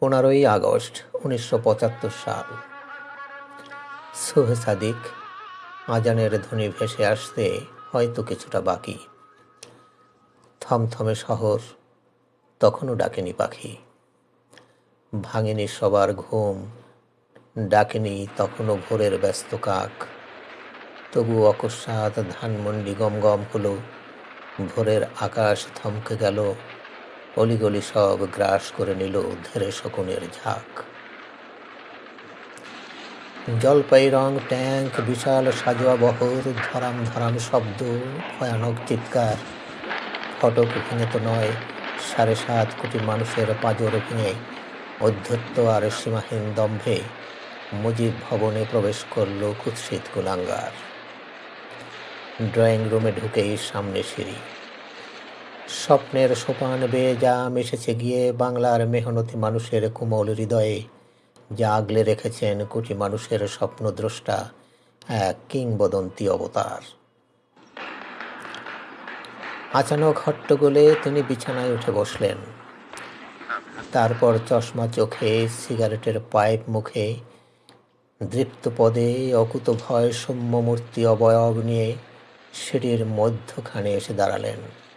পনেরোই আগস্ট উনিশশো পঁচাত্তর সাল। সোহে সাদিক, আজানের ধ্বনি ভেসে আসতে হয়তো কিছুটা বাকি। থমথমে শহর, তখনও ডাকেনি পাখি। ভাঙেনি সবার ঘুম, ডাকেনি তখনও ভোরের ব্যস্ত কাক। তবু অকস্মাৎ ধানমন্ডি গম গম হলো, ভোরের আকাশ থমকে গেল অলিগলি সব গ্রাস করে নিল ধেরে শকুনের ঝাঁক। জলপাই রং ট্যাঙ্ক, বিশাল সাজোয়া বহর ধরাম ধরাম শব্দ, ভয়ানক চিৎকার। ফটক ভেঙে তো নয়, সাড়ে সাত কোটি মানুষের পাঁজর ভেঙে অধ্যত্ত আর সীমাহীন দম্ভে মুজিব ভবনে প্রবেশ করল কুৎসিত কুলাঙ্গার। ড্রয়িং রুমে ঢুকেই সামনে সিঁড়ি। স্বপ্নের সোপান বেয়ে যা মিশেছে গিয়ে বাংলার মেহনতি মানুষের কোমল হৃদয়ে, যা আগলে রেখেছেন কোটি মানুষের স্বপ্নদ্রষ্টা, এক কিংবদন্তি অবতার। আচানক হট্টগোলে তিনি বিছানায় উঠে বসলেন। তারপর চশমা চোখে, সিগারেটের পাইপ মুখে, দৃপ্ত পদে অকুত ভয় সৌম্যমূর্তি অবয়ব নিয়ে সিঁড়ির মধ্যখানে এসে দাঁড়ালেন।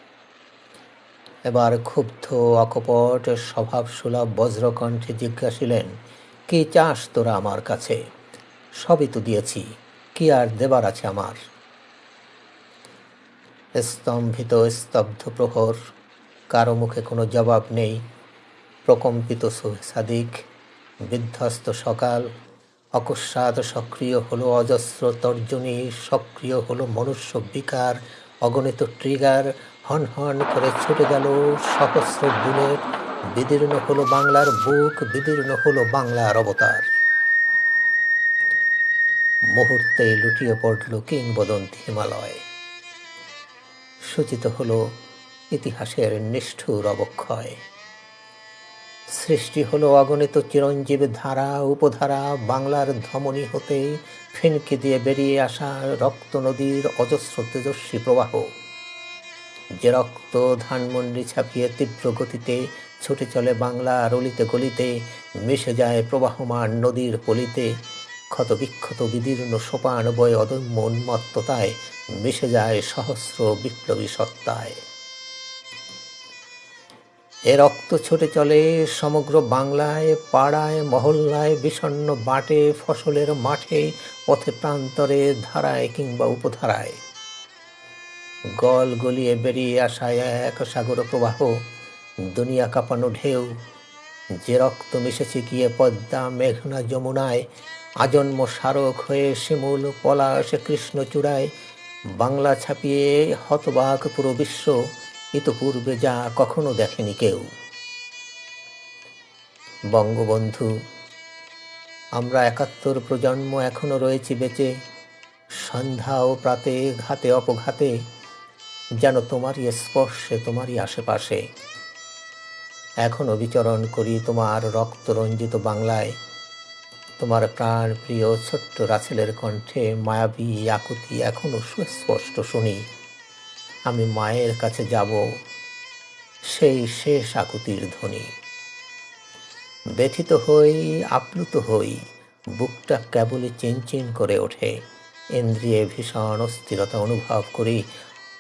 এবার ক্ষুব্ধ অকপট স্বভাবসুলভ বজ্রকণ্ঠে জিজ্ঞাসিলেন, কি চাস তোরা আমার কাছে? সবই তো দিয়েছি, কি আর দেবার আছে আমার? স্তম্ভিত স্তব্ধ প্রহর, কারও মুখে কোনো জবাব নেই। প্রকম্পিত সাদিক বিধ্বস্ত সকাল, অকস্মাৎ সক্রিয় হলো অজস্র তর্জনী, সক্রিয় হলো মনুষ্য বিকার, অগণিত ট্রিগার হন হন করে ছুটে গেল সহস্র বুলেট বিদীর্ণ হলো বাংলার বুক, বিদীর্ণ হলো বাংলার অবতার। মুহূর্তে লুটিয়ে পড়ল কিংবদন্তি হিমালয়। সূচিত হল ইতিহাসের নিষ্ঠুর অবক্ষয়। সৃষ্টি হলো অগণিত চিরঞ্জীব ধারা, উপধারা, বাংলার ধমনী হতে ফিনকি দিয়ে বেরিয়ে আসা রক্ত নদীর অজস্র তেজস্বী প্রবাহ। যে রক্ত ধানমন্ডি ছাপিয়ে তীব্র গতিতে ছুটে চলে বাংলার অলিতে গলিতে, মিশে যায় প্রবাহমান নদীর পলিতে। ক্ষতবিক্ষত বিদীর্ণ সোপান বয়ে অদম্য উন্মত্ততায় মিশে যায় সহস্র বিপ্লবী সত্তায়। এ রক্ত ছুটে চলে সমগ্র বাংলায়, পাড়ায়, মহল্লায় বিষণ্ন বাটে, ফসলের মাঠে, পথে প্রান্তরে, ধারায় কিংবা উপধারায়। গল গলিয়ে বেরিয়ে আসায় এক সাগর প্রবাহ, দুনিয়া কাঁপানো ঢেউ, যে রক্ত মিশেছে গিয়ে পদ্মা, মেঘনা যমুনায়, আজন্ম স্মারক হয়ে শিমুল, পলাশ কৃষ্ণচূড়ায় বাংলা ছাপিয়ে হতবাক পুরো বিশ্ব, ইতপূর্বে যা কখনো দেখেনি কেউ। বঙ্গবন্ধু, আমরা একাত্তর প্রজন্ম এখনও রয়েছি বেঁচে, সন্ধ্যা ও প্রাতে ঘাতে অপঘাতে যেন তোমারই স্পর্শে, তোমারই আশেপাশে। এখনও বিচরণ করি তোমার রক্তরঞ্জিত বাংলায়। তোমার প্রাণ প্রিয় ছোট্ট রাছেলের কণ্ঠে মায়াবী আকুতি এখনও সুস্পষ্ট শুনি। আমি মায়ের কাছে যাব, সেই শেষ আকুতির ধ্বনি। ব্যথিত হই, আপ্লুত হই, বুকটা কেবলই চিনচিন করে ওঠে। ইন্দ্রিয়ে ভীষণ অস্থিরতা অনুভব করি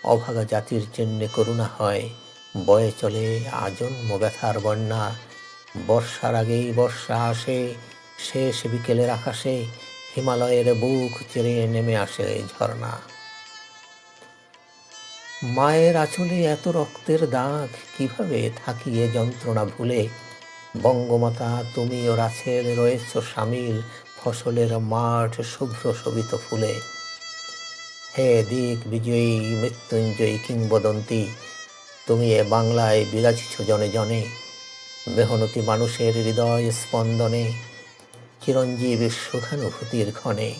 অভাগা জাতির জন্যে করুণা হয়। বয়ে চলে আজন্ম ব্যথার বন্যা। বর্ষার আগেই বর্ষা আসে, শেষ বিকেলের আকাশে হিমালয়ের বুক চেড়ে নেমে আসে ঝর্ণা। মায়ের আঁচলে এত রক্তের দাগ, কীভাবে থাকিয়ে যন্ত্রণা ভুলে? বঙ্গমাতা তুমি ও রাছেল রয়েছ সামিল, ফসলের মাঠ শুভ্র শোভিত ফুলে। হে দিক বিজয়ী মৃত্যুঞ্জয়ী কিংবদন্তি, তুমি এ বাংলায় বিরাজিছ জনে জনে, মেহনতি মানুষের হৃদয় স্পন্দনে, চিরঞ্জীব সুখানুভূতির ক্ষণে।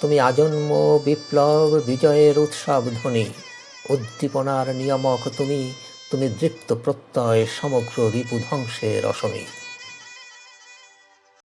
তুমি আজন্ম বিপ্লব বিজয়ের উৎসব ধ্বনি, উদ্দীপনার নিয়ামক তুমি তুমি দৃপ্ত প্রত্যয় সমগ্র রিপু ধ্বংসের রসনী